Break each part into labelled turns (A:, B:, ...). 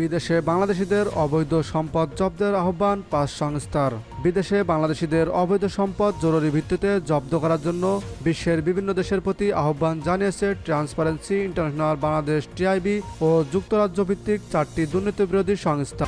A: বিদেশে বাংলাদেশিদের অবৈধ সম্পদ জব্দের আহ্বান পাঁচ সংস্থার। বিদেশে বাংলাদেশিদের অবৈধ সম্পদ জরুরি ভিত্তিতে জব্দ করার জন্য বিশ্বের বিভিন্ন দেশের প্রতি আহ্বান জানিয়েছে ট্রান্সপারেন্সি ইন্টারন্যাশনাল বাংলাদেশ টিআইবি ও যুক্তরাজ্য ভিত্তিক চারটি দুর্নীতিবিরোধী সংস্থা।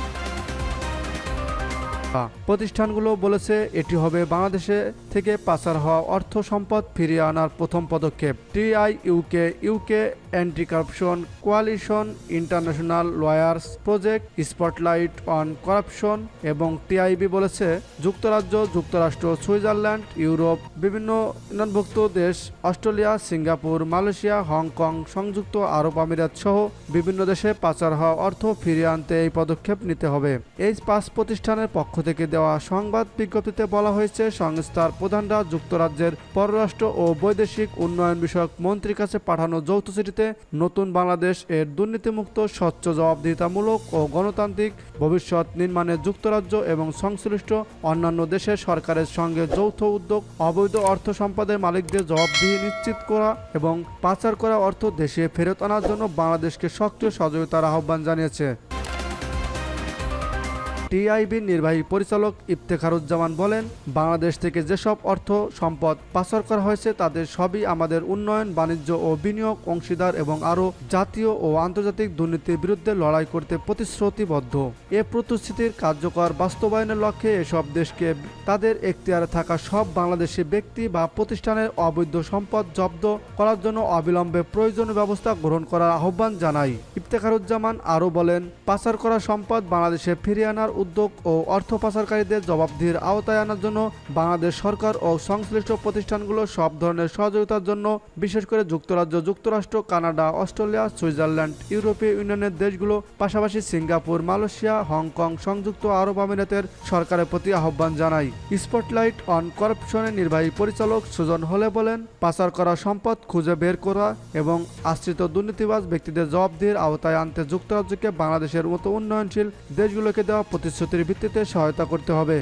A: প্রতিষ্ঠানগুলো বলেছে এটি হবে বাংলাদেশে থেকে পাচার হওয়া অর্থ সম্পদ ফিরিয়ে আনার প্রথম পদক্ষেপ। TI UK UK anti corruption coalition, international lawyers project, spotlight on corruption এবং টিআইবি বলেছে, যুক্তরাজ্য, যুক্তরাষ্ট্র, সুইজারল্যান্ড, ইউরোপ, বিভিন্ন ইউনিয়নভুক্ত দেশ, অস্ট্রেলিয়া, সিঙ্গাপুর, মালয়েশিয়া, হংকং, সংযুক্ত আরব আমিরাত সহ বিভিন্ন দেশে পাচার হওয়া অর্থ ফিরিয়ে আনতে এই পদক্ষেপ নিতে হবে। এই পাঁচ প্রতিষ্ঠানের পক্ষ থেকে দেওয়া সংবাদ বিজ্ঞপ্তিতে বলা হয়েছে, সংস্থার প্রধানরা যুক্তরাজ্যের পররাষ্ট্র ও বৈদেশিক উন্নয়ন বিষয়ক মন্ত্রীর কাছে পাঠানো যৌথ চিঠিতে নতুন বাংলাদেশ এর দুর্নীতিমুক্ত, স্বচ্ছ, জবাবদিহিতামূলক ও গণতান্ত্রিক ভবিষ্যৎ নির্মাণে যুক্তরাজ্য এবং সংশ্লিষ্ট অন্যান্য দেশের সরকারের সঙ্গে যৌথ উদ্যোগ, অবৈধ অর্থ সম্পদের মালিকদের জবাবদিহি নিশ্চিত করা এবং পাচার করা অর্থ দেশে ফেরত আনার জন্য বাংলাদেশকে সক্রিয় সহযোগিতার আহ্বান জানিয়েছে। টিআইবির নির্বাহী পরিচালক ইফতেখারুজ্জামান বলেন, বাংলাদেশ থেকে যেসব অর্থ সম্পদ পাচার করা হয়েছে তাদের সবই আমাদের উন্নয়ন, বাণিজ্য ও বিনিয়োগ, অংশীদার এবং আরও জাতীয় ও আন্তর্জাতিক দুর্নীতির বিরুদ্ধে লড়াই করতে প্রতিশ্রুতিবদ্ধ। এ প্রতিশ্রুতির কার্যকর বাস্তবায়নের লক্ষ্যে এসব দেশকে তাদের এখতিয়ারে থাকা সব বাংলাদেশি ব্যক্তি বা প্রতিষ্ঠানের অবৈধ সম্পদ জব্দ করার জন্য অবিলম্বে প্রয়োজনীয় ব্যবস্থা গ্রহণ করার আহ্বান জানাই ইফতেখারুজ্জামান আরও বলেন, পাচার করা সম্পদ বাংলাদেশে ফিরিয়ে আনার উদ্যোগ ও অর্থ পাচারকারীদের জবাবদিহির আওতায় আনার জন্য বাংলাদেশ সরকার ও সংশ্লিষ্ট প্রতিষ্ঠানগুলো সব ধরনের সহযোগিতার জন্য, বিশেষ করে যুক্তরাজ্য, যুক্তরাষ্ট্র, কানাডা, অস্ট্রেলিয়া, সুইজারল্যান্ড, ইউরোপীয় ইউনিয়নের দেশগুলো, পাশাপাশি সিঙ্গাপুর, মালয়েশিয়া, হংকং, সংযুক্ত আরব আমিরাতের সরকারের প্রতি আহ্বান জানাই। স্পটলাইট অন করাপশনের নির্বাহী পরিচালক সুজন হলে বলেন, পাচার করা সম্পদ খুঁজে বের করা এবং আশ্রিত দুর্নীতিবাজ ব্যক্তিদের জবাবদিহির আওতায় আনতে যুক্তরাজ্যকে বাংলাদেশের মতো উন্নয়নশীল দেশগুলোকে দেওয়া প্রতিশ্রুতির ভিত্তিতে সহায়তা করতে হবে।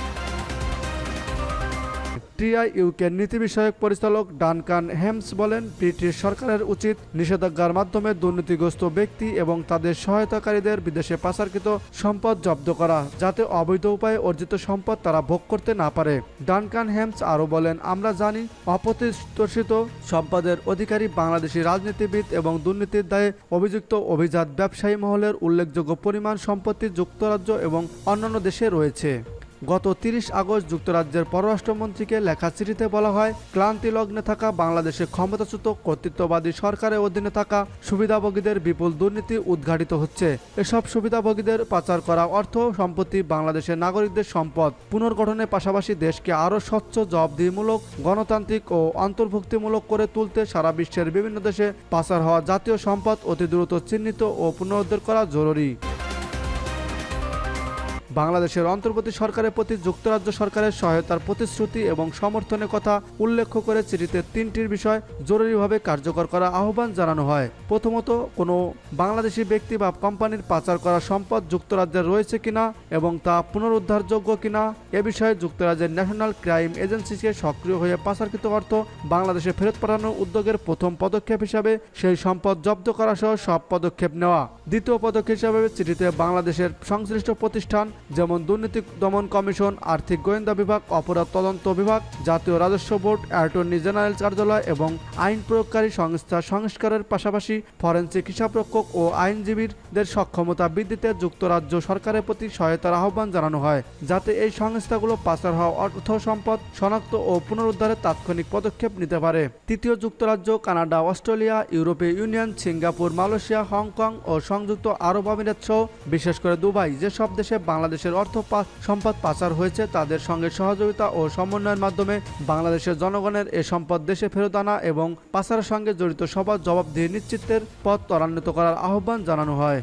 A: টিআই ইউকের নীতি বিষয়ক পরিচালক ডানকান হেমস বলেন, ব্রিটিশ সরকারের উচিত নিষেধাজ্ঞার মাধ্যমে দুর্নীতিগ্রস্ত ব্যক্তি এবং তাদের সহায়তাকারীদের বিদেশে পাচারকৃত সম্পদ জব্দ করা, যাতে অবৈধ উপায়ে অর্জিত সম্পদ তারা ভোগ করতে না পারে। ডানকান হেমস আরও বলেন, আমরা জানি অপ্রতিষ্ঠিত সম্পদের অধিকারী বাংলাদেশি রাজনীতিবিদ এবং দুর্নীতির দায়ে অভিযুক্ত অভিজাত ব্যবসায়ী মহলের উল্লেখযোগ্য পরিমাণ সম্পত্তি যুক্তরাজ্য এবং অন্যান্য দেশে রয়েছে। গত তিরিশ আগস্ট যুক্তরাজ্যের পররাষ্ট্রমন্ত্রীকে লেখা চিঠিতে বলা হয়, ক্লান্তি লগ্নে থাকা বাংলাদেশে ক্ষমতাচ্যুত কর্তৃত্ববাদী সরকারের অধীনে থাকা সুবিধাভোগীদের বিপুল দুর্নীতি উদ্ঘাটিত হচ্ছে। এসব সুবিধাভোগীদের পাচার করা অর্থ সম্পত্তি বাংলাদেশের নাগরিকদের সম্পদ। পুনর্গঠনের পাশাপাশি দেশকে আরও স্বচ্ছ, জবাবদিহিমূলক, গণতান্ত্রিক ও অন্তর্ভুক্তিমূলক করে তুলতে সারা বিশ্বের বিভিন্ন দেশে পাচার হওয়া জাতীয় সম্পদ অতি দ্রুত চিহ্নিত ও পুনরুদ্ধার করা জরুরি। বাংলাদেশের অন্তর্বর্তী সরকারের প্রতি যুক্তরাজ্য সরকারের সহায়তার প্রতিশ্রুতি এবং সমর্থনের কথা উল্লেখ করে চিঠিতে তিনটির বিষয় জরুরিভাবে কার্যকর করা আহ্বান জানানো হয়। প্রথমত, কোনো বাংলাদেশি ব্যক্তি বা কোম্পানির পাচার করা সম্পদ যুক্তরাজ্যের রয়েছে কিনা এবং তা পুনরুদ্ধারযোগ্য কিনা এ বিষয়ে যুক্তরাজ্যের ন্যাশনাল ক্রাইম এজেন্সিকে সক্রিয় হয়ে পাচারকৃত অর্থ বাংলাদেশে ফেরত পাঠানোর উদ্যোগের প্রথম পদক্ষেপ হিসাবে সেই সম্পদ জব্দ করা সহ সব পদক্ষেপ নেওয়া। দ্বিতীয় পদক্ষেপ হিসাবে চিঠিতে বাংলাদেশের সংশ্লিষ্ট প্রতিষ্ঠান যেমন দুর্নীতি দমন কমিশন, আর্থিক গোয়েন্দা বিভাগ, অপরাধ তদন্ত বিভাগ, জাতীয় রাজস্ব বোর্ড, অ্যাটর্নি জেনারেল কার্যালয় এবং আইন প্রয়োগকারী সংস্থা সংস্কারের পাশাপাশি ফরেন্সিক হিসাবরক্ষক ও আইনজীবীদের সক্ষমতা বৃদ্ধিতে যুক্তরাজ্য সরকারের প্রতি সহায়তার আহ্বান জানানো হয়, যাতে এই সংস্থাগুলো পাচার হওয়া অর্থ সম্পদ, শনাক্ত ও পুনরুদ্ধারে তাৎক্ষণিক পদক্ষেপ নিতে পারে। তৃতীয় যুক্তরাজ্য, কানাডা, অস্ট্রেলিয়া, ইউরোপীয় union, Singapore, Malaysia, Hong Kong ও সংযুক্ত আরব আমিরাত সহ, বিশেষ করে দুবাই, যেসব দেশে বাংলাদেশের অর্থ সম্পদ পাচার হয়েছে, তাদের সঙ্গে সহযোগিতা ও সমন্বয়ের মাধ্যমে বাংলাদেশের জনগণের এ সম্পদ দেশে ফেরত আনা এবং পাচারের সঙ্গে জড়িত সবার জবাবদিহি নিশ্চিতের পথ ত্বরান্বিত করার আহ্বান জানানো হয়।